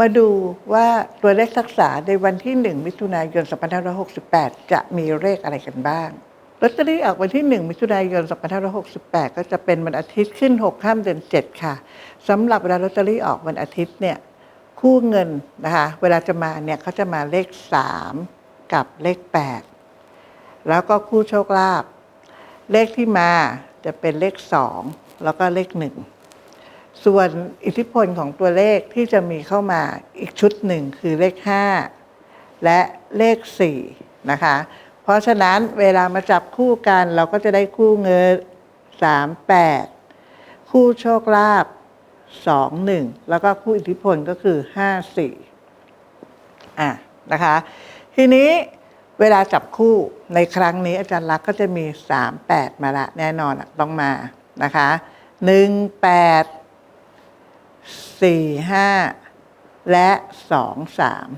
มาดูว่าตัวเลขทักษะในวันที่ 1 มิถุนายน 2568 จะมีเลขอะไรกันบ้างลอตเตอรี่ออกวันที่ 1 มิถุนายน 2568 ก็จะเป็นวันอาทิตย์ขึ้น 6 ข้ามเดือน 7 ค่ะสำหรับเวลาลอตเตอรี่ออกวันอาทิตย์เนี่ยคู่เงินนะคะเวลาจะมาเนี่ยเขาจะมาเลข 3 กับเลข 8 แล้วก็คู่โชคลาภเลขที่มาจะเป็นเลข 2 แล้วก็เลข 1 ส่วนอิทธิพลของตัวเลขที่จะมีเข้ามาอีกชุดหนึ่งคือเลข 5 และเลข 4 นะคะ เพราะฉะนั้นเวลามาจับคู่กันเราก็จะได้คู่เงิน 3 8 คู่โชคลาภ2 1 แล้วก็คู่อิทธิพลก็คือ 5 4 อะนะคะ ทีนี้เวลาจับคู่ในครั้งนี้อาจารย์ลักษ์ก็จะมี 3 8 มาละแน่นอนต้องมานะคะ 1 8 4 5และ2 3สาม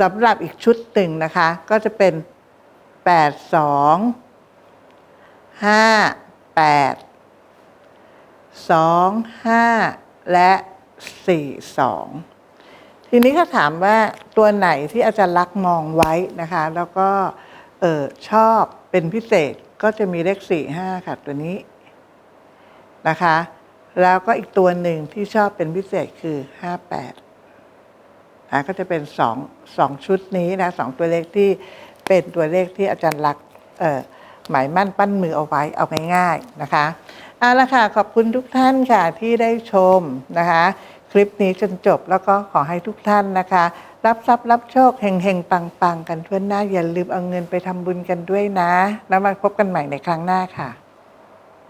สำหรับอีกชุดหนึ่งนะคะ ก็จะเป็น8 2 5 8 2 5แปดสองห้าและ4 2ทีนี้ถ้าถามว่าตัวไหนที่อาจารย์ลักษ์มองไว้นะคะ แล้วก็เออชอบเป็นพิเศษก็จะมีเลข4 5ค่ะตัวนี้นะคะ แล้วก็อีกตัวหนึ่งที่ชอบเป็นพิเศษคือ58นะก็จะเป็นสองสองชุดนี้นะสองตัวเลขที่เป็นตัวเลขที่อาจารย์ลักษณ์เอ่อหมายมั่นปั้นมือเอาไว้เอาง่ายๆนะคะเอาละค่ะขอบคุณทุกท่านค่ะที่ได้ชมนะคะ คลิปนี้จนจบแล้วก็ขอให้ทุกท่านนะคะ รับทรัพย์รับโชคเฮงเฮงปังปังๆ กันทั่วหน้าอย่าลืมเอาเงินไปทำบุญกันด้วยนะ แล้วมาพบกันใหม่ในครั้งหน้าค่ะ